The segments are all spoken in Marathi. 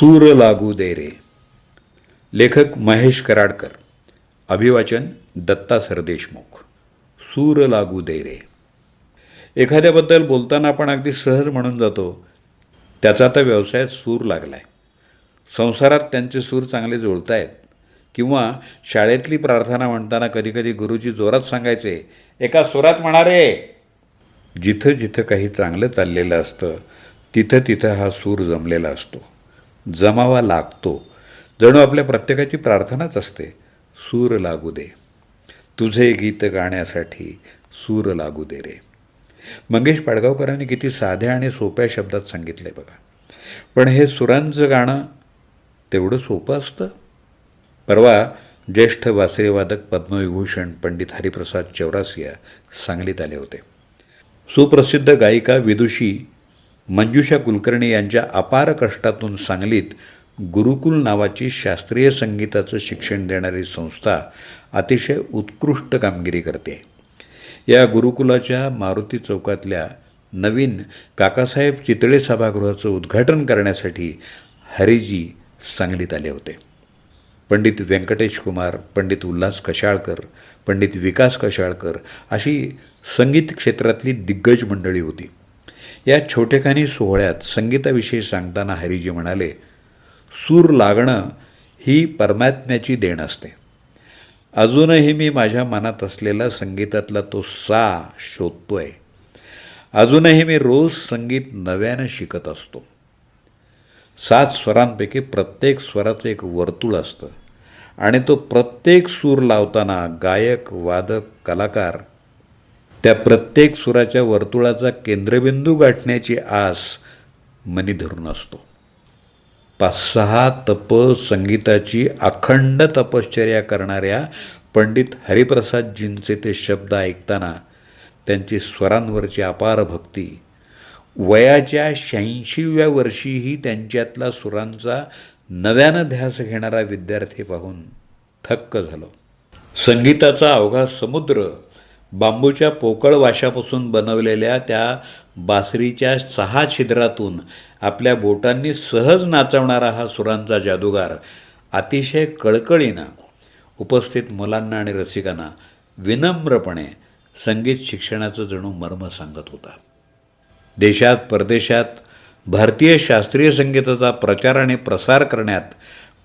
सूर लागू दे रे लेखक महेश कराडकर. अभिवाचन दत्ता सरदेशमुख. सूर लागू दे रे एखाद्याबद्दल बोलताना आपण अगदी सहज म्हणून जातो त्याचा आता व्यवसायात सूर लागलाय. संसारात त्यांचे सूर चांगले जुळतायत किंवा शाळेतली प्रार्थना म्हणताना कधीकधी गुरुजी जोरात सांगायचे एका सुरात म्हणारे जिथं जिथं काही चांगलं चाललेलं असतं तिथं तिथं हा सूर जमलेला असतो. जमावा लागतो. जणू आपल्या प्रत्येकाची प्रार्थनाच असते सूर लागू दे. तुझे गीत गाण्यासाठी सूर लागू दे रे. मंगेश पाडगावकरांनी किती साध्या आणि सोप्या शब्दात सांगितलं आहे बघा. पण हे सुरांचं गाणं तेवढं सोपं असतं? परवा ज्येष्ठ वासरीवादक पद्मविभूषण पंडित हरिप्रसाद चौरासिया सांगलीत आले होते. सुप्रसिद्ध गायिका विदुषी मंजुषा कुलकर्णी यांच्या अपार कष्टातून सांगलीत गुरुकुल नावाची शास्त्रीय संगीताचं शिक्षण देणारी संस्था अतिशय उत्कृष्ट कामगिरी करते. या गुरुकुलाच्या मारुती चौकातल्या नवीन काकासाहेब चितळे सभागृहाचं उद्घाटन करण्यासाठी हरिजी सांगलीत आले होते. पंडित व्यंकटेश कुमार पंडित उल्हास कशाळकर पंडित विकास कशाळकर अशी संगीत क्षेत्रातली दिग्गज मंडळी होती. या छोटेखानी सोहळ्यात संगीताविषयी सांगताना हरिजी म्हणाले सूर लागणं ही परमात्म्याची देण असते. अजूनही मी माझ्या मनात असलेला संगीतातला तो सा शोधतोय. अजूनही मी रोज संगीत नव्यानं शिकत असतो. सात स्वरांपैकी प्रत्येक स्वराचं एक वर्तुळ असतं आणि तो प्रत्येक सूर लावताना गायक वादक कलाकार त्या प्रत्येक सुराच्या वर्तुळाचा केंद्रबिंदू गाठण्याची आस मनी धरून असतो. पाच सहा तप संगीताची अखंड तपश्चर्या करणाऱ्या पंडित हरिप्रसादजींचे ते शब्द ऐकताना त्यांची स्वरांवरची अपार भक्ती वयाच्या शहाऐंशीव्या वर्षीही त्यांच्यातला सुरांचा नव्यानं ध्यास घेणारा विद्यार्थी पाहून थक्क झालो. संगीताचा अवघा समुद्र बांबूच्या पोकळ वाशापासून बनवलेल्या त्या बासरीच्या सहा छिद्रातून आपल्या बोटांनी सहज नाचवणारा हा सुरांचा जादूगार अतिशय कळकळीनं उपस्थित मुलांना आणि रसिकांना विनम्रपणे संगीत शिक्षणाचं जणू मर्म सांगत होता. देशात परदेशात भारतीय शास्त्रीय संगीताचा प्रचार आणि प्रसार करण्यात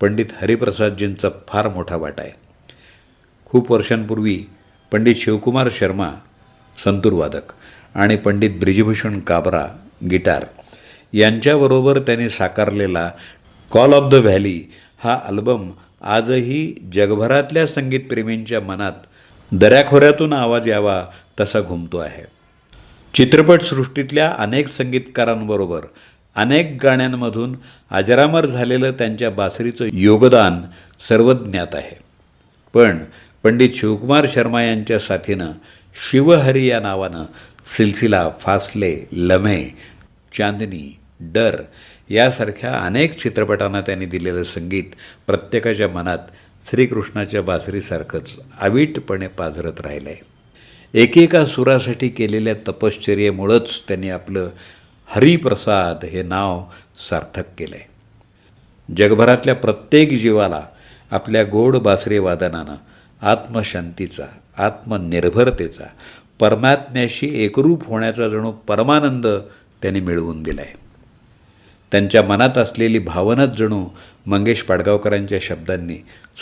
पंडित हरिप्रसादजींचा फार मोठा वाटा आहे. खूप वर्षांपूर्वी पंडित शिवकुमार शर्मा संतूरवादक आणि पंडित ब्रिजभूषण काबरा गिटार. यांच्याबरोबर त्यांनी साकारलेला कॉल ऑफ द व्हॅली हा अल्बम आजही जगभरातल्या संगीतप्रेमींच्या मनात दऱ्याखोऱ्यातून आवाज यावा तसा घुमतो आहे. चित्रपटसृष्टीतल्या अनेक संगीतकारांबरोबर अनेक गाण्यांमधून अजरामर झालेलं त्यांच्या बासरीचं योगदान सर्वज्ञात आहे. पण पंडित शिवकुमार शर्मा यांच्या साथीनं शिवहरी या नावानं सिलसिला फासले लम्हे चांदनी डर यासारख्या अनेक चित्रपटांना त्यांनी दिलेलं संगीत प्रत्येकाच्या मनात श्रीकृष्णाच्या बासरीसारखंच अवीटपणे पाझरत राहिलं आहे एकेका सुरासाठी केलेल्या तपश्चर्येमुळंच त्यांनी आपलं हरिप्रसाद हे नाव सार्थक केलं आहे जगभरातल्या प्रत्येक जीवाला आपल्या गोड बासरी वादनानं आत्मशांतीचा आत्मनिर्भरतेचा परमात्म्याशी एकरूप होण्याचा जणू परमानंद त्यांनी मिळवून दिला आहे त्यांच्या मनात असलेली भावनाच जणू मंगेश पाडगावकरांच्या शब्दांनी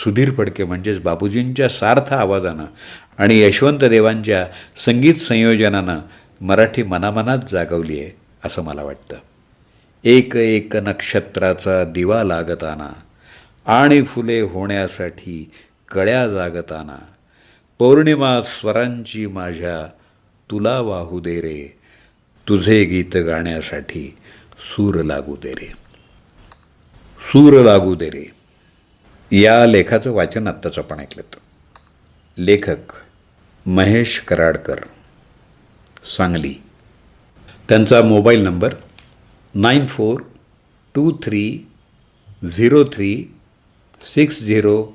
सुधीर फडके म्हणजेच बाबूजींच्या सार्थ आवाजानं आणि यशवंत देवांच्या संगीत संयोजनानं मराठी मनामनात जागवली आहे असं मला वाटतं. एक एक नक्षत्राचा दिवा लागताना आणि फुले होण्यासाठी कळ्या जागताना पौर्णिमा स्वरांची माझ्या तुला वाहू दे रे तुझे गीत गाण्यासाठी सूर लागू दे रे. सूर लागू दे रे. या लेखाचं वाचन आत्ताच आपण ऐकलं लेखक महेश कराडकर. सांगली. त्यांचा mobile number nine four two three zero three six zero